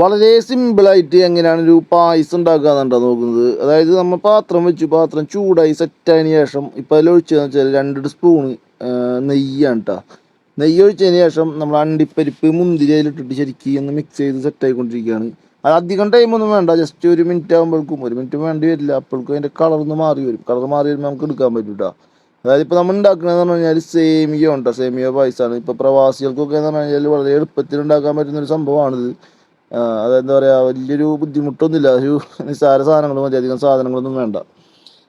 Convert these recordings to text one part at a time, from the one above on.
വളരെ സിമ്പിളായിട്ട് എങ്ങനെയാണ് ഒരു പായസം ഉണ്ടാക്കാന്നുണ്ടോ നോക്കുന്നത്. അതായത് നമ്മൾ പാത്രം വെച്ച് പാത്രം ചൂടായി സെറ്റായതിനു ശേഷം ഇപ്പം അതിൽ ഒഴിച്ചതെന്ന് വെച്ചാൽ രണ്ട് സ്പൂണ് നെയ്യാണ് കേട്ടോ നെയ്യ് ഒഴിച്ചതിന് ശേഷം നമ്മൾ അണ്ടിപ്പരിപ്പ് മുന്തിരി അതിലിട്ടിട്ട് ശരിക്കും ഒന്ന് മിക്സ് ചെയ്ത് സെറ്റായിക്കൊണ്ടിരിക്കുകയാണ് അത് അധികം ടൈമൊന്നും വേണ്ട ജസ്റ്റ് ഒരു മിനിറ്റ് ആകുമ്പോഴേക്കും ഒരു മിനിറ്റ് വേണ്ടി വരില്ല അപ്പോഴേക്കും അതിന്റെ കളർ ഒന്ന് മാറി വരും. കളർ മാറി വരുമ്പോൾ നമുക്ക് എടുക്കാൻ പറ്റും കേട്ടോ അതായത് ഇപ്പോൾ നമ്മൾ ഉണ്ടാക്കുന്നതെന്ന് പറഞ്ഞു കഴിഞ്ഞാൽ സേമിയ ഉണ്ടോ സേമിയ പായസമാണ് ഇപ്പോൾ പ്രവാസികൾക്കൊക്കെ എന്ന് പറഞ്ഞു കഴിഞ്ഞാൽ വളരെ എളുപ്പത്തിൽ ഉണ്ടാക്കാൻ പറ്റുന്ന ഒരു സംഭവമാണിത്. അതെന്താ പറയുക വലിയൊരു ബുദ്ധിമുട്ടൊന്നുമില്ല. ഒരു നിസ്സാര സാധനങ്ങൾ മതി. അധികം സാധനങ്ങളൊന്നും വേണ്ട.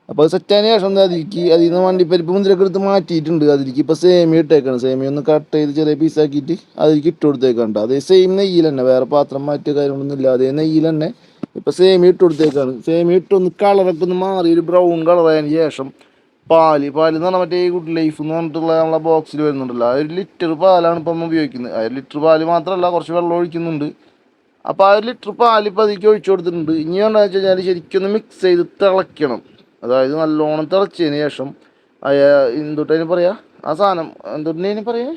അപ്പോൾ അത് സെറ്റായതിനു ശേഷം അതിലേക്ക് അതിൽ നിന്ന് വണ്ടിപ്പരിപ്പ് മുന്തിരിയൊക്കെ എടുത്ത് മാറ്റിയിട്ടുണ്ട്. അതിലേക്ക് ഇപ്പോൾ സേമിയ ഇട്ടേക്കാണ്. സേമിയ ഒന്ന് കട്ട് ചെയ്ത് ചെറിയ പീസാക്കിയിട്ട് അതിലേക്ക് ഇട്ട് കൊടുത്തേക്കാണ്ട് അതേ സെയിം നെയ്യിൽ തന്നെ. വേറെ പാത്രം മാറ്റിയ കാര്യങ്ങളൊന്നും ഇല്ല. അതേ നെയ്യിൽ തന്നെ ഇപ്പോൾ സേമിയ ഇട്ട് കൊടുത്തേക്കാണ്. സേമിയ ഇട്ടൊന്ന് കളറൊക്കെ ഒന്ന് മാറി ഒരു ബ്രൗൺ കളറായതിന് ശേഷം പാൽ. പാൽ എന്ന് പറഞ്ഞാൽ മറ്റേ ഗുഡ് ലൈഫ് എന്ന് പറഞ്ഞിട്ടുള്ള നമ്മളെ ബോക്സിൽ വരുന്നുണ്ടല്ലോ. ആ ഒരു ലിറ്റർ പാലാണ് ഇപ്പം ഉപയോഗിക്കുന്നത്. ആ ഒരു ലിറ്റർ പാൽ മാത്രമല്ല കുറച്ച് വെള്ളം ഒഴിക്കുന്നുണ്ട്. അപ്പോൾ ആ ഒരു ലിറ്റർ പാൽ പതിക്ക് ഒഴിച്ചു കൊടുത്തിട്ടുണ്ട്. ഇനി എന്താണെന്ന് വെച്ച് കഴിഞ്ഞാൽ ശരിക്കും ഒന്ന് മിക്സ് ചെയ്ത് തിളയ്ക്കണം. അതായത് നല്ലോണം തിളച്ചതിന് ശേഷം എന്തുട്ടതിന് പറയാ? ആ സാധനം എന്തുട്ടിന് പറയാ?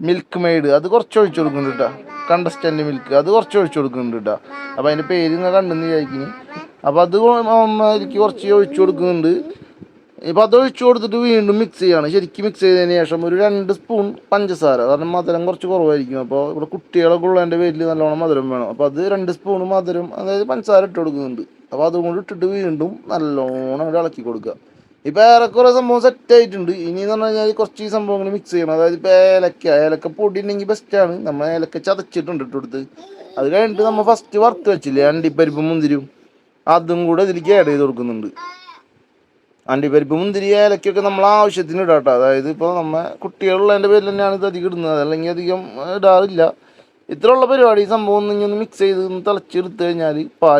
മിൽക്ക് മെയ്ഡ് അത് കുറച്ച് ഒഴിച്ചു കൊടുക്കുന്നുണ്ട് കേട്ടോ കണ്ടസ്റ്റന്റ് മിൽക്ക് അത് കുറച്ച് ഒഴിച്ചു കൊടുക്കുന്നുണ്ട് കേട്ടോ അപ്പോൾ അതിന്റെ പേര് നിങ്ങൾ കണ്ടെന്ന് വിചാരിക്കുന്നു. അപ്പോൾ അത് എനിക്ക് കുറച്ച് ഒഴിച്ചു കൊടുക്കുന്നുണ്ട്. ഇപ്പം അത് ഒഴിച്ചു കൊടുത്തിട്ട് വീണ്ടും മിക്സ് ചെയ്യാണ്. ശരിക്കും മിക്സ് ചെയ്തതിന് ശേഷം ഒരു രണ്ട് സ്പൂൺ പഞ്ചസാര. കാരണം മധുരം കുറച്ച് കുറവായിരിക്കും. അപ്പോൾ ഇവിടെ കുട്ടികളൊക്കെ ഉള്ളതിന്റെ പേരിൽ നല്ലോണം മധുരം വേണം. അപ്പോൾ അത് രണ്ട് സ്പൂൺ മധുരം അതായത് പഞ്ചസാര ഇട്ട് കൊടുക്കുന്നുണ്ട്. അപ്പോൾ അതുകൊണ്ട് ഇട്ടിട്ട് വീണ്ടും നല്ലോണം അങ്ങോട്ട് ഇളക്കി കൊടുക്കുക. ഇപ്പോൾ ഏറെക്കുറെ സംഭവം സെറ്റ് ആയിട്ടുണ്ട്. ഇനി എന്ന് പറഞ്ഞു കഴിഞ്ഞാൽ കുറച്ച് ഈ സംഭവങ്ങൾ മിക്സ് ചെയ്യണം. അതായത് ഇപ്പോൾ ഏലക്ക ഏലക്ക പൊടി ഉണ്ടെങ്കിൽ ബെസ്റ്റാണ് നമ്മൾ ഏലക്ക ചതച്ചിട്ടുണ്ട് ഇട്ട് കൊടുത്ത്. അത് കഴിഞ്ഞിട്ട് നമ്മൾ ഫസ്റ്റ് വറുത്ത് വെച്ചില്ലേ അണ്ടിപ്പരിപ്പും മുന്തിരിയും അതും കൂടെ ഇതിലേക്ക് ആഡ് ചെയ്ത് കൊടുക്കുന്നുണ്ട്. അണ്ടിപ്പരിപ്പ് മുന്തിരി ഏലക്കൊക്കെ നമ്മൾ ആവശ്യത്തിന് ഇടാം കേട്ടോ. അതായത് ഇപ്പോൾ നമ്മൾ കുട്ടികളുള്ളതിന്റെ പേരിൽ തന്നെയാണ് ഇത് അധികം ഇടുന്നത്. അല്ലെങ്കിൽ അധികം ഇടാറില്ല. ഇത്രയുള്ള പരിപാടി സംഭവം ഒന്ന് ഒന്ന് മിക്സ് ചെയ്ത് തിളച്ചെടുത്ത് കഴിഞ്ഞാൽ പാൽ